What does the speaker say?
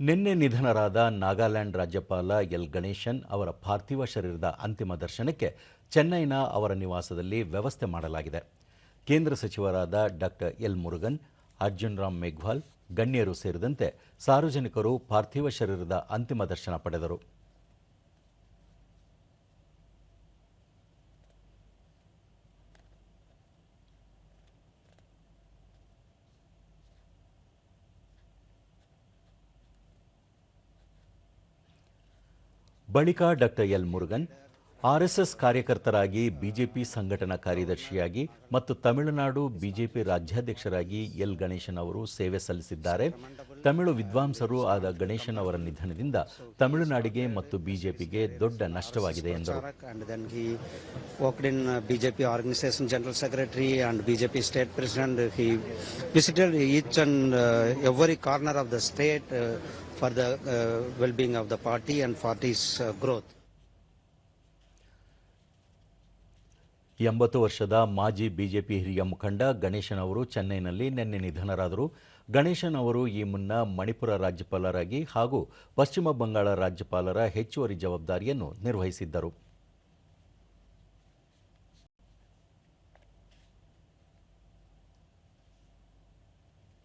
ನಿನ್ನೆ ನಿಧನರಾದ ನಾಗಾಲ್ಯಾಂಡ್ ರಾಜ್ಯಪಾಲ ಎಲ್ ಗಣೇಶನ್ ಅವರ ಪಾರ್ಥಿವ ಶರೀರದ ಅಂತಿಮ ದರ್ಶನಕ್ಕೆ ಚೆನ್ನೈನ ಅವರ ನಿವಾಸದಲ್ಲಿ ವ್ಯವಸ್ಥೆ ಮಾಡಲಾಗಿದೆ. ಕೇಂದ್ರ ಸಚಿವರಾದ ಡಾಕ್ಟರ್ ಎಲ್ ಮುರುಗನ್, ಅರ್ಜುನ್ ರಾಮ್ ಮೇಘ್ವಾಲ್, ಗಣ್ಯರು ಸೇರಿದಂತೆ ಸಾರ್ವಜನಿಕರು ಪಾರ್ಥಿವ ಶರೀರದ ಅಂತಿಮ ದರ್ಶನ ಪಡೆದರು. ಬಳಿಕ ಡಾಕ್ಟರ್ ಎಲ್ ಮುರುಗನ್ ಆರ್ಎಸ್ಎಸ್ ಕಾರ್ಯಕರ್ತರಾಗಿ ಬಿಜೆಪಿ ಸಂಘಟನಾ ಕಾರ್ಯದರ್ಶಿಯಾಗಿ ಮತ್ತು ತಮಿಳುನಾಡು ಬಿಜೆಪಿ ರಾಜ್ಯಾಧ್ಯಕ್ಷರಾಗಿ ಎಲ್ ಗಣೇಶನ್ ಅವರು ಸೇವೆ ಸಲ್ಲಿಸಿದ್ದಾರೆ. ತಮಿಳು ವಿದ್ವಾಂಸರು ಆದ ಗಣೇಶನ್ ಅವರ ನಿಧನದಿಂದ ತಮಿಳುನಾಡಿಗೆ ಮತ್ತು ಬಿಜೆಪಿಗೆ ದೊಡ್ಡ ನಷ್ಟವಾಗಿದೆ ಎಂದರು. BJP organisation general secretary and BJP state president he visited each and every corner of the state for the well being of the party and party's growth ಎಂಬತ್ತು ವರ್ಷದ ಮಾಜಿ ಬಿಜೆಪಿ ಹಿರಿಯ ಮುಖಂಡ ಗಣೇಶನ್ ಅವರು ಚೆನ್ನೈನಲ್ಲಿ ನಿನ್ನೆ ನಿಧನರಾದರು. ಗಣೇಶನ್ ಅವರು ಈ ಮುನ್ನ ಮಣಿಪುರ ರಾಜ್ಯಪಾಲರಾಗಿ ಹಾಗೂ ಪಶ್ಚಿಮ ಬಂಗಾಳ ರಾಜ್ಯಪಾಲರ ಹೆಚ್ಚುವರಿ ಜವಾಬ್ದಾರಿಯನ್ನು ನಿರ್ವಹಿಸಿದ್ದರು.